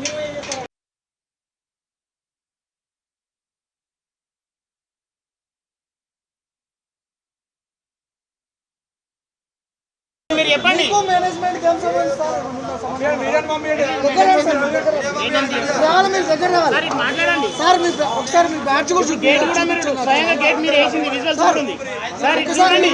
మీరు చెప్పండి. రావాలి మీరు దగ్గర రావాలి. సార్ ఇటు మాట్లాడండి. సార్ మీరు ఒకసారి మీ బ్యాడ్జ్ కూడా చూపి గేట్ కూడా మీరు స్వయంగా గేట్ మీరు వేసింది విజువల్స్ కూడా ఉంది సార్ ఇటు ఒకసారి చూడండి.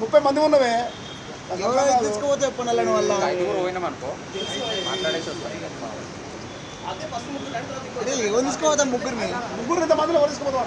ముప్పై మంది ఉన్నవే. తీసుకుపోతే పనులను వల్ల ఎవరు తీసుకోవద్దాం ముగ్గురిని. ముగ్గురు ఇంత మందిలో ఎవరు తీసుకోవద్దాం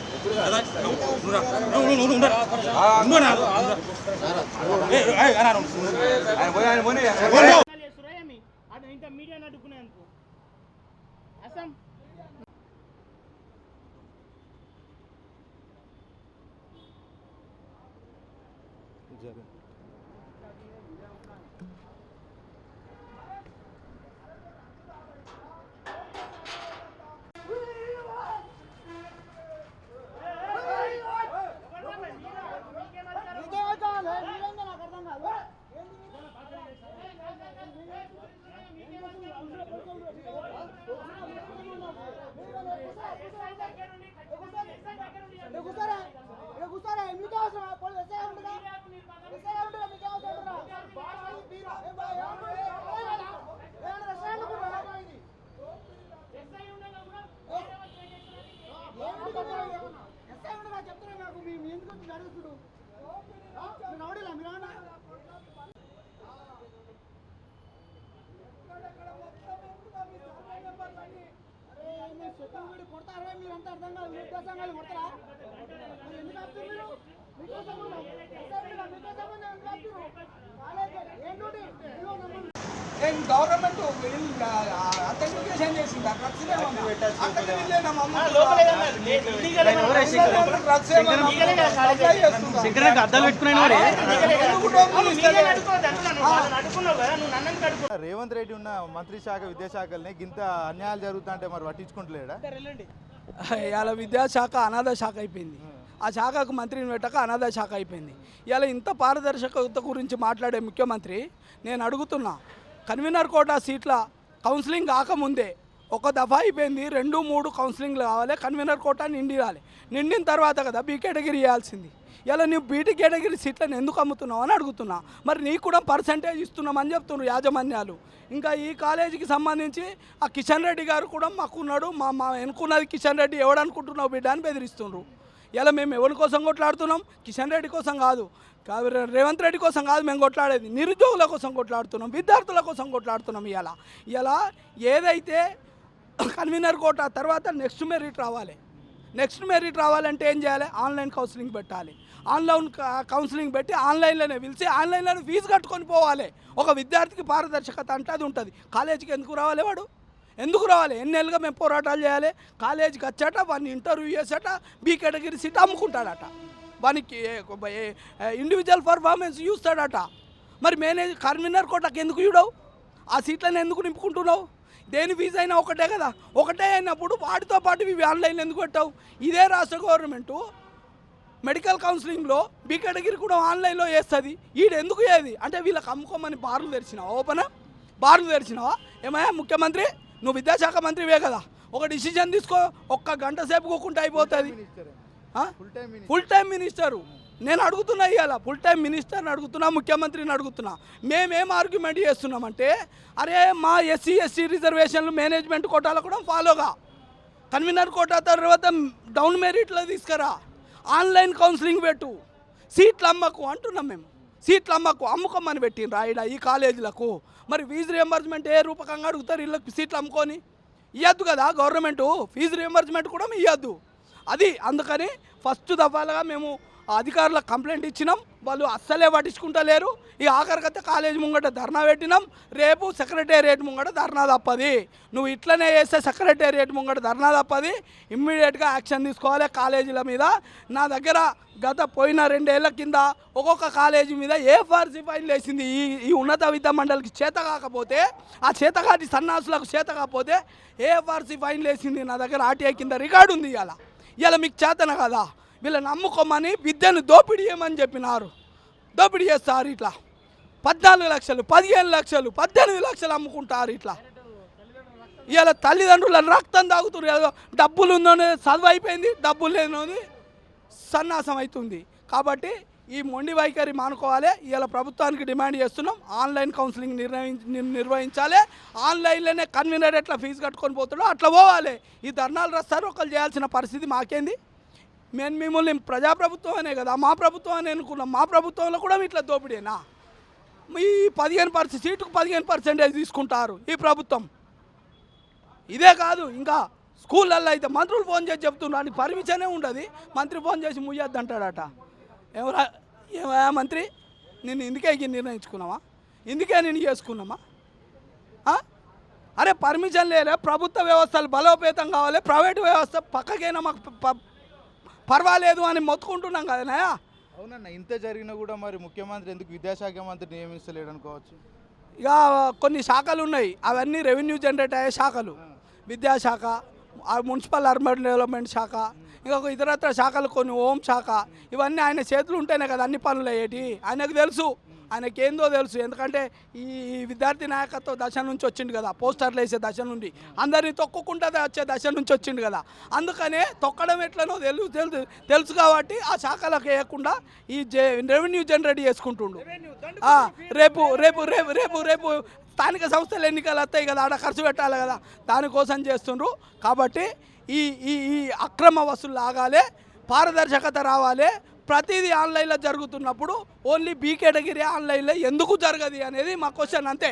అసలు ఇంకా మీడియా అడ్డుకునేందుకు అసం చెప్తారా నాకు మీ మీ ఎందుకు జరుగుతుడు మీరు అవడేలా మీరు ఏమన్నా కొడతారా మీరంతా అర్థం కాదు మీ సంఘాలు కొడతారా మరి ఎందుకు ఆపుతారు మీరు మీతో సంబంధం మీతో సంబంధం ఎందుకు ఆపుతారు కాలేజ్ ఏం డ్యూటీ ఇదిగో నమ్మల్ని. గవర్నమెంట్ అథెంటికేషన్ చేసింది లోపల ఏదన్నా illegal ఏమన్నా శంకరకి అద్దాలు పెట్టుకున్నాను మరి అవును, మీడియాని అడ్డుకోవద్దు అంటున్నాను. వాళ్ళని అడ్డుకున్నావు కదా నువ్వు రేవంత్ రెడ్డి ఉన్న మంత్రి శాఖ విద్యాశాఖల్ని గింత అన్యాయాలు జరుగుతుంటే మరి పట్టించుకుంటలేడా? ఇవాళ విద్యాశాఖ అనాథ శాఖ అయిపోయింది. ఆ శాఖకు మంత్రిని పెట్టక అనాథ శాఖ అయిపోయింది. ఇలా ఇంత పారదర్శకత గురించి మాట్లాడే ముఖ్యమంత్రి నేను అడుగుతున్నా కన్వీనర్ కోటా సీట్ల కౌన్సిలింగ్ కాకముందే ఒక దఫా అయిపోయింది. రెండు మూడు కౌన్సిలింగ్లు కావాలి. కన్వీనర్ కోటా నిండిరాలి నిండిన తర్వాత కదా బీ కేటగిరీ ఇవ్వాల్సింది ఇలా నువ్వు బీటీ కేటగిరీ సీట్లను ఎందుకు అమ్ముతున్నావు అని అడుగుతున్నా. మరి నీకు కూడా పర్సంటేజ్ ఇస్తున్నామని చెప్తున్నారు యాజమాన్యాలు. ఇంకా ఈ కాలేజీకి సంబంధించి ఆ కిషన్ రెడ్డి గారు కూడా మాకున్నాడు. మా మా ఎన్నుకున్నది కిషన్ రెడ్డి ఎవడనుకుంటున్నావు బిడ్డ అని బెదిరిస్తుండ్రు. ఇలా మేము ఎవరి కోసం కొట్లాడుతున్నాం? కిషన్ రెడ్డి కోసం కాదు. రేవంత్ రెడ్డి కోసం కాదు మేము కొట్లాడేది. నిరుద్యోగుల కోసం కొట్లాడుతున్నాం. విద్యార్థుల కోసం కొట్లాడుతున్నాం ఇలా. ఇలా ఏదైతే కన్వీనర్ కోట తర్వాత నెక్స్ట్ మెరిట్ రావాలి. నెక్స్ట్ మెరిట్ రావాలంటే ఏం చేయాలి? ఆన్లైన్ కౌన్సిలింగ్ పెట్టాలి. ఆన్లైన్ కౌన్సిలింగ్ పెట్టి ఆన్లైన్లోనే పిలిచి ఆన్లైన్లోనే ఫీజు కట్టుకొని పోవాలి. ఒక విద్యార్థికి పారదర్శకత అంటే అది ఉంటుంది. కాలేజీకి ఎందుకు రావాలి వాడు? ఎందుకు రావాలి? ఎన్నేళ్ళుగా మేము పోరాటాలు చేయాలి? కాలేజీకి వచ్చాట వాడిని ఇంటర్వ్యూ చేసాట బీ కేటగిరీ సీట్ అమ్ముకుంటాడట. వానికి ఇండివిజువల్ పర్ఫార్మెన్స్ చూస్తాడట. మరి మేనేజ్ కన్వీనర్ కోటకు ఎందుకు చూడవు? ఆ సీట్లను ఎందుకు నింపుకుంటున్నావు? దేని ఫీజు అయినా ఒకటే కదా. ఒకటే అయినప్పుడు వాటితో పాటు ఇవి ఆన్లైన్ ఎందుకు పెట్టావు? ఇదే రాష్ట్ర గవర్నమెంటు మెడికల్ కౌన్సిలింగ్లో బీ కేటగిరీ కూడా ఆన్లైన్లో వేస్తుంది వీడు ఎందుకు ఏది అంటే వీళ్ళకి అమ్ముకోమని బార్లు తెరిచినావా? ఓపెనా? బార్లు తెరిచినావా? ఏమయ్యా ముఖ్యమంత్రి? నువ్వు విద్యాశాఖ మంత్రివే కదా. ఒక డిసిజన్ తీసుకో ఒక్క గంట సేపు కోకుంటే అయిపోతుంది? Full time minister. Full time minister నేను అడుగుతున్నా ఇవాళ ఫుల్ టైం మినిస్టర్ని అడుగుతున్నా ముఖ్యమంత్రిని అడుగుతున్నా. మేమేం ఆర్గ్యుమెంట్ చేస్తున్నామంటే అరే మా ఎస్సీ ఎస్సీ రిజర్వేషన్లు మేనేజ్మెంట్ కోటాలో కూడా ఫాలోగా కన్వీనర్ కోటా తర్వాత డౌన్ మెరిట్లో తీసుకురా. ఆన్లైన్ కౌన్సిలింగ్ పెట్టు. సీట్లు అమ్మకు అంటున్నాం మేము. సీట్లు అమ్మకు అమ్ముకోమని పెట్టిండ్రు ఈడ ఈ కాలేజీలకు మరి ఫీజు రియంబర్స్మెంట్ ఏ రూపకంగా అడుగుతారు వీళ్ళకి సీట్లు అమ్ముకొని? ఇవ్వద్దు కదా గవర్నమెంటు. ఫీజు రియంబర్స్మెంట్ కూడా ఇవ్వద్దు అది అందుకని ఫస్ట్ దఫాలుగా మేము అధికారులకు కంప్లైంట్ ఇచ్చినాం. వాళ్ళు అస్సలే పట్టించుకుంటలేరు ఈ ఆఖరికైతే కాలేజ్ ముంగట ధర్నా పెట్టినాం. రేపు సెక్రటేరియట్ ముంగట ధర్నా తప్పది. నువ్వు ఇట్లనే చేస్తే సెక్రటేరియట్ ముంగట ధర్నా తప్పది. ఇమ్మీడియట్గా యాక్షన్ తీసుకోవాలి కాలేజీల మీద. నా దగ్గర గత పోయిన రెండేళ్ళ కింద ఒక్కొక్క కాలేజీ మీద ఏ ఫార్సీ ఫైన్ వేసింది ఈ ఈ ఉన్నత విద్యా మండలికి చేత కాకపోతే ఆ చేతకాటి సన్నాసులకు చేత కాకపోతే ఏ ఫార్సీ ఫైన్ వేసింది నా దగ్గర ఆర్టీఐ కింద రికార్డు ఉంది ఇవాళ ఇవాళ మీకు చేతన కదా. వీళ్ళని నమ్ముకోమని విద్యను దోపిడీ చేయమని చెప్పినారు. దోపిడీ చేస్తారు ఇట్లా. పద్నాలుగు లక్షలు పదిహేను లక్షలు పద్దెనిమిది లక్షలు అమ్ముకుంటారు ఇట్లా. ఇవాళ తల్లిదండ్రుల రక్తం తాగుతున్నారు డబ్బులు ఉందని చదువు అయిపోయింది డబ్బులు లేనిది సన్నాసం అవుతుంది. కాబట్టి ఈ మొండి వైఖరి మానుకోవాలి. ఇవాళ ప్రభుత్వానికి డిమాండ్ చేస్తున్నాం. ఆన్లైన్ కౌన్సిలింగ్ నిర్వహించ నిర్వహించాలి. ఆన్లైన్లోనే కన్వీనర్ ఎట్లా ఫీజు కట్టుకొని పోతాడో అట్లా పోవాలి. ఈ ధర్నాలు రస్తారు. ఒకరు చేయాల్సిన పరిస్థితి మాకేంది? మేము మిమ్మల్ని ప్రజాప్రభుత్వం అనే కదా మా ప్రభుత్వం అని అనుకున్నాం. మా ప్రభుత్వంలో కూడా ఇట్లా దోపిడేనా? ఈ పదిహేను పర్సెంట్ సీటుకు పదిహేను పర్సెంటేజ్ తీసుకుంటారు ఈ ప్రభుత్వం. ఇదే కాదు ఇంకా స్కూళ్ళల్లో అయితే మంత్రులు ఫోన్ చేసి చెప్తున్నారు నీకు పర్మిషనే ఉండదు. మంత్రి ఫోన్ చేసి ముయ్యొద్దు అంటాడట. ఎవరా ఏమయ్యా మంత్రి? నేను ఇందుకే ఈ నిర్ణయించుకున్నావా? ఇందుకే నేను చేసుకున్నామా? అరే పర్మిషన్ లేరే ప్రభుత్వ వ్యవస్థలు బలోపేతం కావాలి. ప్రైవేట్ వ్యవస్థ పక్కకైనా మాకు పర్వాలేదు అని మొత్తుకుంటున్నాం కదనాయా అవునన్న ఇంత జరిగినా కూడా మరి ముఖ్యమంత్రి ఎందుకు విద్యాశాఖ మంత్రి నియమిస్తలేడు అనుకోవచ్చు? ఇక కొన్ని శాఖలు ఉన్నాయి. అవన్నీ రెవెన్యూ జనరేట్ అయ్యే శాఖలు. విద్యాశాఖ మున్సిపల్ అర్బన్ డెవలప్మెంట్ శాఖ ఇంకొక ఇతరత్ర శాఖలు కొన్ని హోం శాఖ ఇవన్నీ ఆయన చేతులు ఉంటేనే కదా అన్ని పనులు అయ్యేటి. ఆయనకు తెలుసు. ఆయనకి ఏందో తెలుసు. ఎందుకంటే ఈ విద్యార్థి నాయకత్వ దశ నుంచి వచ్చిండు కదా. పోస్టర్లు వేసే దశ నుండి. అందరినీ తొక్కుకుంటా వచ్చే దశ నుంచి వచ్చిండు కదా. అందుకనే తొక్కడం ఎట్లనో తెలుసు తెలుసు తెలుసు కాబట్టి ఆ శాఖలకు వేయకుండా ఈ జే రెవెన్యూ జనరేట్ చేసుకుంటుండు. రేపు రేపు రేపు రేపు రేపు స్థానిక సంస్థలు ఎన్నికలు వస్తాయి కదా. ఆడ ఖర్చు పెట్టాలి కదా. దానికోసం చేస్తుండ్రు. కాబట్టి ఈ ఈ ఈ అక్రమ వసూలు ఆగాలి. పారదర్శకత రావాలి. ప్రతిదీ ఆన్లైన్లో జరుగుతున్నప్పుడు ఓన్లీ బీ కేటగిరీ ఆన్లైన్లో ఎందుకు జరగదు అనేది మా క్వశ్చన్ అంతే.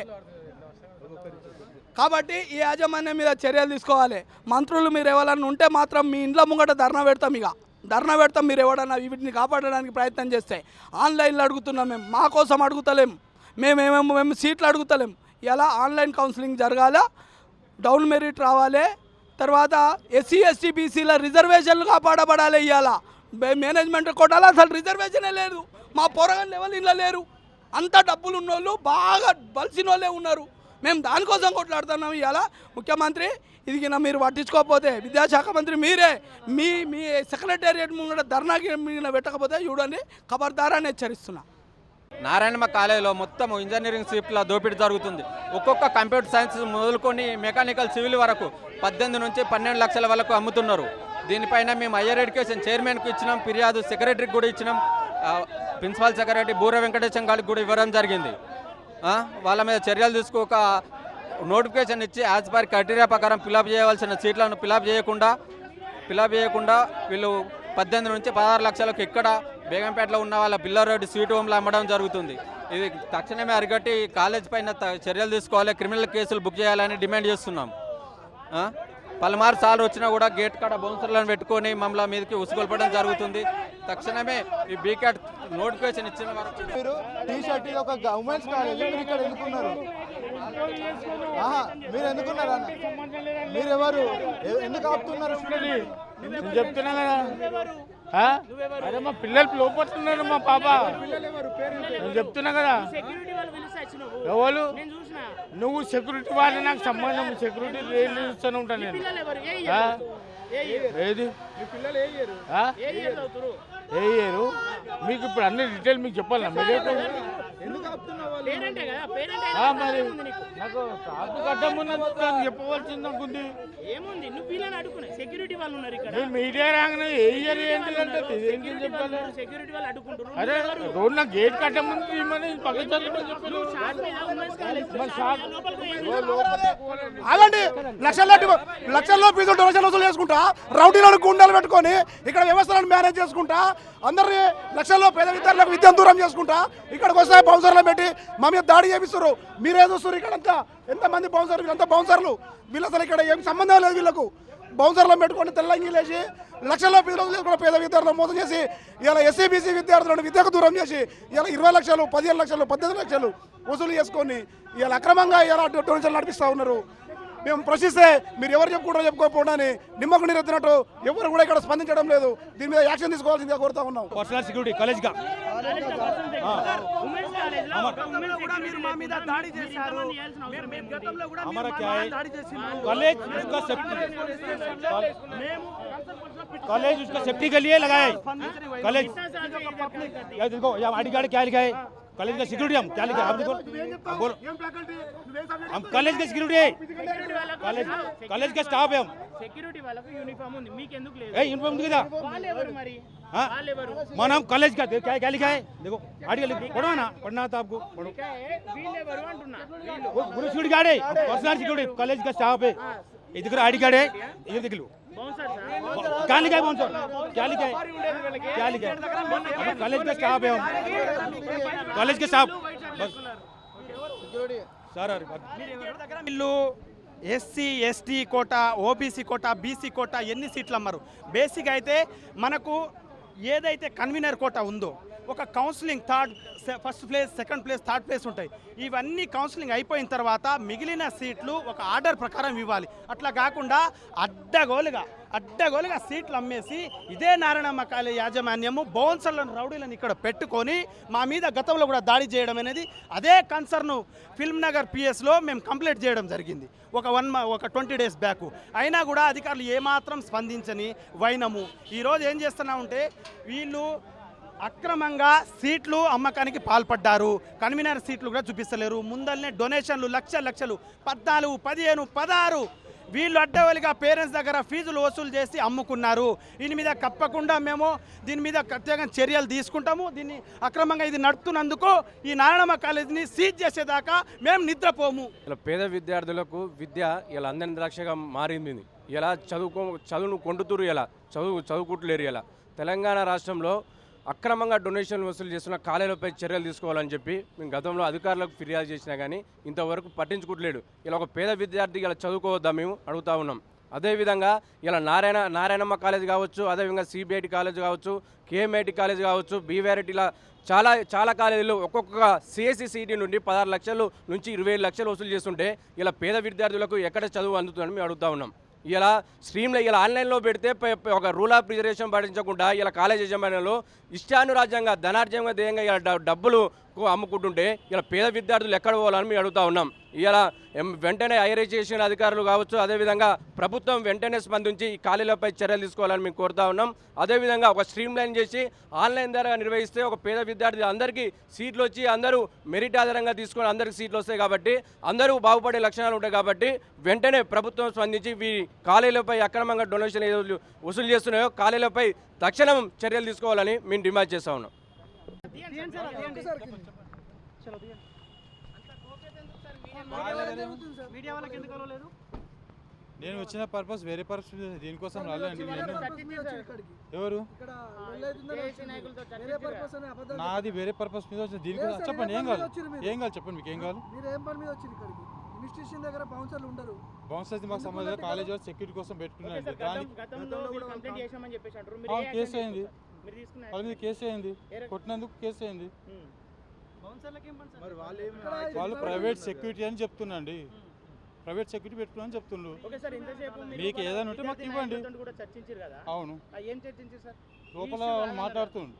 కాబట్టి ఈ యాజమాన్యం మీద చర్యలు తీసుకోవాలి. మంత్రులు మీరు ఎవరన్నా ఉంటే మాత్రం మీ ఇంట్లో ముంగట ధర్నా పెడతాం ఇక. ధర్నా పెడతాం మీరు ఎవడన్నా వీటిని కాపాడడానికి ప్రయత్నం చేస్తే. ఆన్లైన్లో అడుగుతున్నాం మేము. మా కోసం అడుగుతలేం. మేమేమేమో మేము సీట్లు అడుగుతలేం. ఇలా ఆన్లైన్ కౌన్సిలింగ్ జరగాల? డౌన్ మెరిట్ రావాలి. తర్వాత ఎస్సీ ఎస్టీ బీసీల రిజర్వేషన్లు కాపాడబడాలి ఇవాళ మేనేజ్మెంట్ కొట్టాలి. అసలు రిజర్వేషనే లేదు. మా పోరగాళ్ళు లెవెల్ ఇలా లేరు. అంత డబ్బులు ఉన్నోళ్ళు బాగా బలిసిన వాళ్ళే ఉన్నారు. మేము దానికోసం కొట్లాడుతున్నాం ఇవాళ. ముఖ్యమంత్రి ఇది మీరు పట్టించుకోకపోతే విద్యాశాఖ మంత్రి మీరే మీ మీ సెక్రటేరియట్ ముందు ధర్నాకి మీద పెట్టకపోతే చూడండి ఖబర్దారాన్ని హెచ్చరిస్తున్నా. నారాయణమ్మ కాలేజీలో మొత్తం ఇంజనీరింగ్ సీట్ల దోపిడీ జరుగుతుంది. ఒక్కొక్క కంప్యూటర్ సైన్స్ మొదలుకొని మెకానికల్ సివిల్ వరకు పద్దెనిమిది నుంచి పన్నెండు లక్షల వరకు అమ్ముతున్నారు. దీనిపైన మేము హయ్యర్ ఎడ్యుకేషన్ చైర్మన్కి ఇచ్చినాం ఫిర్యాదు సెక్రటరీకి కూడా ఇచ్చినాం. ప్రిన్సిపాల్ సెక్రటరీ బూర వెంకటేశం గారికి కూడా ఇవ్వడం జరిగింది. వాళ్ళ మీద చర్యలు తీసుకోక నోటిఫికేషన్ ఇచ్చి యాజ్ పర్ క్రైటీరియా ప్రకారం ఫిలప్ చేయవలసిన సీట్లను ఫిలప్ చేయకుండా ఫిలప్ చేయకుండా వీళ్ళు పద్దెనిమిది నుంచి పదహారు లక్షలకు ఇక్కడ బేగంపేటలో ఉన్న వాళ్ళ పిల్లర్ రోడ్డు స్వీట్ హోమ్లు అమ్మడం జరుగుతుంది. ఇది తక్షణమే అరిగట్టి కాలేజ్ పైన చర్యలు తీసుకోవాలి క్రిమినల్ కేసులు బుక్ చేయాలని డిమాండ్ చేస్తున్నాం. పలుమారు సార్లు వచ్చినా కూడా గేట్ కాడ బౌన్సర్లను పెట్టుకొని మమ్మల్ని మీదకి ఉసుగొల్పడం జరుగుతుంది. తక్షణమే ఈ బీకాట్ నోటిఫికేషన్ ఇచ్చిన వరకు మీరు టీ షర్ట్ ఇది ఒక ఉమెన్స్ కాలేజ్. మీరు ఇక్కడ ఎందుకున్నారు? ఆహా, మీరు ఎందుకున్నారు అన్న మీరు ఎవరు? ఎందుకు ఆపుతున్నారు? నేను చెప్తున్నా కదా. ఆ? అరే మా పిల్లలు లోపడుతున్నారు మా పాప. నేను చెప్తున్నా కదా. ఎవరు? నేను చూసిన. నువ్వు సెక్యూరిటీ వాళ్ళు నాకు సంబంధం సెక్యూరిటీ ఇస్తూనే ఉంటాను నేను. ఏది? ఏ ఇయర్? మీకు ఇప్పుడు అన్ని డీటెయిల్ మీకు చెప్పాలా మీరే నాకు? కాపు కట్టం ఉన్నది చెప్పవలసింది ఏముంది? నువ్వు అడుగునే సెక్యూరిటీ వాళ్ళు ఉన్నారు ఇక్కడ. మీడియా రాగానే ఏ ఇయర్ ఏంటి అంటే ఏంటి చెప్పాలి? సెక్యూరిటీ వాళ్ళు అడుగుంటారు అరే రోడ్ నా గేట్ కట్టం ముందు తీయమని పక్క ఆగండి. లక్షల్లో లక్షల్లో ఫీజులు డొనేషన్ వసూలు చేసుకుంటా రౌడీలను గుండాలు పెట్టుకొని ఇక్కడ వ్యవస్థలను మేనేజ్ చేసుకుంటా అందరినీ లక్షల్లో పేద విద్యార్థులకు విద్యను దూరం చేసుకుంటా ఇక్కడికి వస్తే బౌన్సర్లు పెట్టి మా మీద దాడి చేపిస్తారు మీరే చూస్తారు ఇక్కడంతా. ఎంతమంది బౌన్సర్ వీళ్ళంతా బౌన్సర్లు. వీళ్ళు అసలు ఇక్కడ ఏం సంబంధం లేదు వీళ్ళకు. బౌన్సర్లను పెట్టుకొని తెల్లంగిలేసి లక్షల ఫీజులు వసూలు పేద విద్యార్థులను మోసం చేసి ఇలా ఎస్సీబీసీ విద్యార్థులను విద్యకు దూరం చేసి ఇలా ఇరవై లక్షలు పదిహేను లక్షలు పద్దెనిమిది లక్షలు వసూలు చేసుకొని ఇలా అక్రమంగా ఇలా డొనేషన్లు నడిపిస్తూ ఉన్నారు. మేము ప్రశ్నిస్తే మీరు ఎవరు చెప్పుకుంటారో చెప్పుకోకపోవడం అని నిమ్మకు నీరెత్తినట్టు ఎవరు కూడా ఇక్కడ స్పందించడం లేదు దీని మీద యాక్షన్ తీసుకోవాల్సిందిగా కోరుతా ఉన్నాం पर्सनल सिक्योरिटी कॉलेज का ఉమెన్స్ కాలేజ్ లో ఒక ఉమెన్స్ సెక్యూరిటీ మా మీద దాడి చేశారు గతంలో కూడా हमारा क्या है कॉलेज उसका सेफ्टी कॉलेज उसका सेफ्टी के लिए लगाया है कॉलेज ये देखो ये आईडी कार्ड क्या लिखा है कॉलेज का सिक्योरिटी हम क्या लिखा है आप देखो आप बोलो हम कॉलेज का सिक्योरिटी है कॉलेज कॉलेज का स्टाफ है हम సెక్యూరిటీ వాళ్ళకు యూనిఫామ్ ఉంది మీకు ఎందుకు లేదు ए यूनिफॉर्म दिखा వాళ్ళు ఎవరు మరి हाँ వాళ్ళు ఎవరు मां नाम कॉलेज का क्या क्या लिखा है देखो आईडी लिखो पढ़ो ना पढ़ना था आपको पढ़ो ఇంకా ఏ- వీళ్ళు ఎవరు అంటున్నా వీళ్ళు वो पूरा सिक्योरिटी गार्ड है पर्सनल सिक्योरिटी कॉलेज का स्टाफ है ये देखो आईडी कार्ड है ये देख लो బౌన్సర్ क्या लिखा है कौन क्या लिखा है क्या लिखा है अभी कॉलेज का स्टाफ है हम कॉलेज के स्टाफ बस सर अरे बात- వీళ్ళు SC ST quota OBC quota BC quota ఎన్ని సీట్లు అమ్మారు? బేసిక్ అయితే మనకు ఏదైతే కన్వీనర్ కోట ఉందో ఒక counselling third first place second place third place ఉంటాయి. ఇవన్నీ కౌన్సిలింగ్ అయిపోయిన తర్వాత మిగిలిన సీట్లు ఒక ఆర్డర్ ప్రకారం ఇవ్వాలి. అట్లా కాకుండా అడ్డగోలుగా అడ్డగోలుగా సీట్లు అమ్మేసి ఇదే నారాయణమ్మ కాలేజ్ యాజమాన్యము బౌన్సర్లను రౌడీలను ఇక్కడ పెట్టుకొని మా మీద గతంలో కూడా దాడి చేయడం అనేది అదే కన్సర్ను ఫిల్మ్ నగర్ పిఎస్లో మేము కంప్లైంట్ చేయడం జరిగింది. ఒక వన్ ఒక ట్వంటీ డేస్ బ్యాక్. అయినా కూడా అధికారులు ఏమాత్రం స్పందించని వైనము. ఈరోజు ఏం చేస్తున్నామంటే వీళ్ళు అక్రమంగా సీట్లు అమ్మకానికి పాల్పడ్డారు. కన్వీనర్ సీట్లు కూడా చూపిస్తలేరు. ముందల్నే డొనేషన్లు లక్ష లక్షలు. పద్నాలుగు పదిహేను పదహారు. వీళ్ళు అడ్డవలిగా పేరెంట్స్ దగ్గర ఫీజులు వసూలు చేసి అమ్ముకున్నారు. దీని మీద తప్పకుండా మేము దీని మీద ప్రత్యేక చర్యలు తీసుకుంటాము. దీన్ని అక్రమంగా ఇది నడుపుతున్నందుకు ఈ నారాయణమ్మ కాలేజీని సీజ్ చేసేదాకా మేము నిద్రపోము. ఇలా పేద విద్యార్థులకు విద్య ఇలా అందని ద్రాక్షగా మారింది. ఇలా చదువుకో చదువును కొండుతురు ఇలా చదువు చదువుకుంటలేరు ఇలా తెలంగాణ రాష్ట్రంలో అక్రమంగా డొనేషన్లు వసూలు చేస్తున్న కాలేజీలపై చర్యలు తీసుకోవాలని చెప్పి మేము గతంలో అధికారులకు ఫిర్యాదు చేసినా కానీ ఇంతవరకు పట్టించుకోవట్లేడు ఇలా ఒక పేద విద్యార్థి ఇలా చదువుకోవద్దా మేము అడుగుతా ఉన్నాం. అదేవిధంగా ఇలా నారాయణ నారాయణమ్మ కాలేజ్ కావచ్చు అదేవిధంగా సిబిఐటి కాలేజ్ కావచ్చు కేఎంఐటి కాలేజ్ కావచ్చు బీవైఆర్టీ ఇలా చాలా చాలా కాలేజీలు ఒక్కొక్క సిఎస్సి సిటీ నుండి పదహారు లక్షలు నుంచి ఇరవై లక్షలు వసూలు చేస్తుంటే ఇలా పేద విద్యార్థులకు ఎక్కడ చదువు అందుతుందని మేము అడుగుతా ఉన్నాం. ఇలా స్ట్రీమ్లో ఇలా ఆన్లైన్లో పెడితే ఒక రూల్ ఆఫ్ రిజర్వేషన్ పాటించకుండా ఇలా కాలేజ్ యజమానులు ఇష్టానురాజ్యంగా ధనార్జంగా ధ్యేయంగా ఇలా డబ్బులు అమ్ముకుంటుంటే ఇలా పేద విద్యార్థులు ఎక్కడ పోవాలని మేము అడుగుతా ఉన్నాం. ఇలా వెంటనే హైర్ ఎడ్యుకేషన్ అధికారులు కావచ్చు అదేవిధంగా ప్రభుత్వం వెంటనే స్పందించి ఈ ఖాళీలపై చర్యలు తీసుకోవాలని మేము కోరుతా ఉన్నాం. అదేవిధంగా ఒక స్ట్రీమ్ లైన్ చేసి ఆన్లైన్ ద్వారా నిర్వహిస్తే ఒక పేద విద్యార్థి అందరికీ సీట్లు వచ్చి అందరూ మెరిట్ ఆధారంగా తీసుకొని అందరికీ సీట్లు వస్తాయి కాబట్టి అందరూ బాగుపడే లక్షణాలు ఉంటాయి కాబట్టి వెంటనే ప్రభుత్వం స్పందించి ఈ ఖాళీలపై అక్రమంగా డొనేషన్ ఏదో వసూలు చేస్తున్నాయో ఖాళీలపై తక్షణం చర్యలు తీసుకోవాలని మేము డిమాండ్ చేస్తా ఉన్నాం. మీడియా వాళ్ళకి ఎందుకు కలవలేదు నేను వచ్చిన పర్పస్ వేరే పర్పస్ మీద దీనికోసం నేను ఎవరు? నాది వేరే పర్పస్ మీద వచ్చింది. దీనికోసం చెప్పండి ఏం కావాలి? ఏం కావాలి చెప్పండి మీకు ఏం కావాలి? మీరు ఏం పని మీద వచ్చారు ఇక్కడికి? ఇన్స్టిట్యూషన్ దగ్గర బౌన్సర్లు ఉండరు. బౌన్సర్స్ మాకు సంబంధం కాలేజ్ సెక్యూరిటీ కోసం ఏ కేసు అయింది. వాళ్ళ మీద కేసు అయింది కొట్టినందుకు కేసు అయింది వాళ్ళు ప్రైవేట్ సెక్యూరిటీ అని చెప్తున్నాండి ప్రైవేట్ సెక్యూరిటీ పెట్టుకుని చెప్తుండ్రు. మీకు ఏదైనా ఉంటే మాకు ఇవ్వండి. నాయకులతోటి కూడా చర్చించారు కదా? అవును. లోపల వాళ్ళు మాట్లాడుతుండ్రు.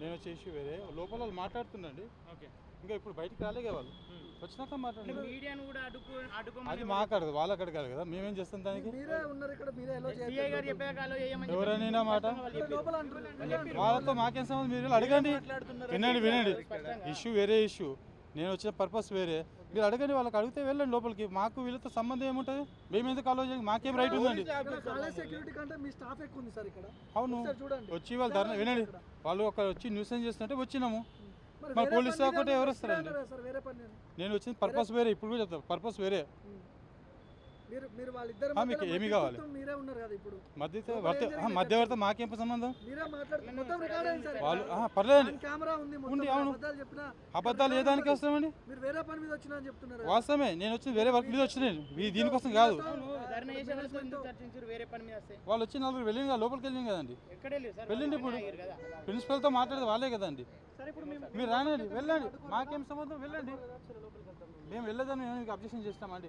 నేను వచ్చేసి వేరే లోపల వాళ్ళు మాట్లాడుతుండండి. ఓకే. ఇంకా ఇప్పుడు బయటికి రాలేగా వాళ్ళు. వచ్చినాక అంటే మాట్లాడండి మీడియాను కూడా అడ్డుకో అడ్డుకోమని అది మాకు అడగదు వాళ్ళకి అడగాలి కదా. మేమేం చేస్తాం దానికి? మీరే ఉన్నారు ఇక్కడ మీరే ఎలా సిఐ గారు చెప్పే. కాలో చేయమని ఎవరైనా మాట? వాళ్ళు. వాళ్ళతో మాకేం సంబంధం? మీరు వెళ్ళి అడగండి. వినండి వినండి. ఇష్యూ వేరే ఇష్యూ నేను వచ్చిన పర్పస్ వేరే. మీరు అడగండి వాళ్ళకి అడిగితే వెళ్ళండి లోపలికి. మాకు వీళ్ళతో సంబంధం ఏముంటుంది? మేము ఎందుకు ఆలోచన మాకేం రైట్ ఉందండి? కాలేజ్ సెక్యూరిటీ కంటే మీ స్టాఫ్ ఎక్కువ ఉంది సార్ ఇక్కడ. అవును. వచ్చి వాళ్ళు ధర్నా వినండి. వాళ్ళు ఒక వచ్చి న్యూసెన్స్ చేస్తుంటే వచ్చినాము. మరి పోలీస్ మీద ఎవరు వస్తారండి. నేను వచ్చిన పర్పస్ వేరే ఇప్పుడు కూడా చెప్తాను పర్పస్ వేరే. మీరు మీరు వాళ్ళిద్దరు ఆ, మీకు ఏమి కావాలి? మీరే ఉన్నారు కదా ఇప్పుడు. మధ్యతో వర్త ఆ, మధ్యవర్త మాకేం సంబంధం? మీరే మాట్లాడుతున్నారు మొత్తం రికార్డ్ అయింది సార్. వాళ్ళు ఆ, పర్లేదండి కెమెరా ఉంది మొత్తం. ఉంది, అవును. అబద్ధాలు చెప్పినా అబద్ధాలు ఏ దానికి వస్తామండి మీరు వేరే పని మీద వచ్చినా అని చెప్తున్నారు కదా. వాస్తవమే నేను వచ్చిన వేరే వర్క్ మీద వచ్చినాను ఈ దీనికోసం కాదు. వాళ్ళు వచ్చి నలుగురు వెళ్ళింది కదా లోపలికి వెళ్ళింది కదండి. ఎక్కడ వెళ్ళి సార్ వెళ్ళండి ఇప్పుడు. ప్రిన్సిపల్తో మాట్లాడేది వాళ్ళే కదండి. సరే ఇప్పుడు మేము మీరు రానండి వెళ్ళండి. మాకేం సంబంధం? వెళ్ళండి. మేము వెళ్ళదని మేము మీకు అబ్జెక్షన్ చేస్తామండి.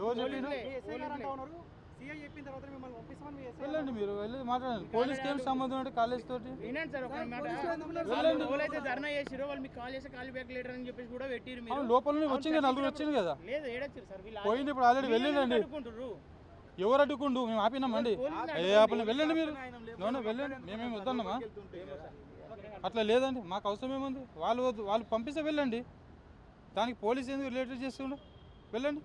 ఎవరు సీఐ చెప్పిన తర్వాత మిమ్మల్ని పంపిస్తామని మీ ఎస్ఐ వెళ్ళండి మీరు వెళ్ళి మాట్లాడండి. పోలీస్కి ఏం సంబంధం అంటే కాలేజ్ తోటి? వినండి సార్ ఒక మాట. ఎందుకు వాళ్ళు ఎవరైతే ధర్నా చేసిరో వాళ్ళు మీకు కాల్ చేసి కాల్ బ్యాక్ లేటర్ అని చెప్పేసి కూడా పెట్టిరు అవును మీరు లోపల నుంచి వచ్చింది కదా, నలుగురు వచ్చింది కదా. లేదు ఏడొచ్చారు సార్ వీళ్ళు పోయింది ఇప్పుడు ఆల్రెడీ వెళ్ళిందండి. అనుకుంటారు ఎవరు అడ్డుకుండు? మేము ఆపినామండి ఏ ఆపలే వెళ్ళండి మీరు. నోనే వెళ్ళండి. మేమేమి వద్దన్నామా? అట్లా లేదండి. మాకు అవసరం ఏముంది? వాళ్ళు వద్దు వాళ్ళు పంపిస్తే వెళ్ళండి. దానికి పోలీస్ ఎందుకు రిలేటెడ్ చేస్తుండు వెళ్ళండి.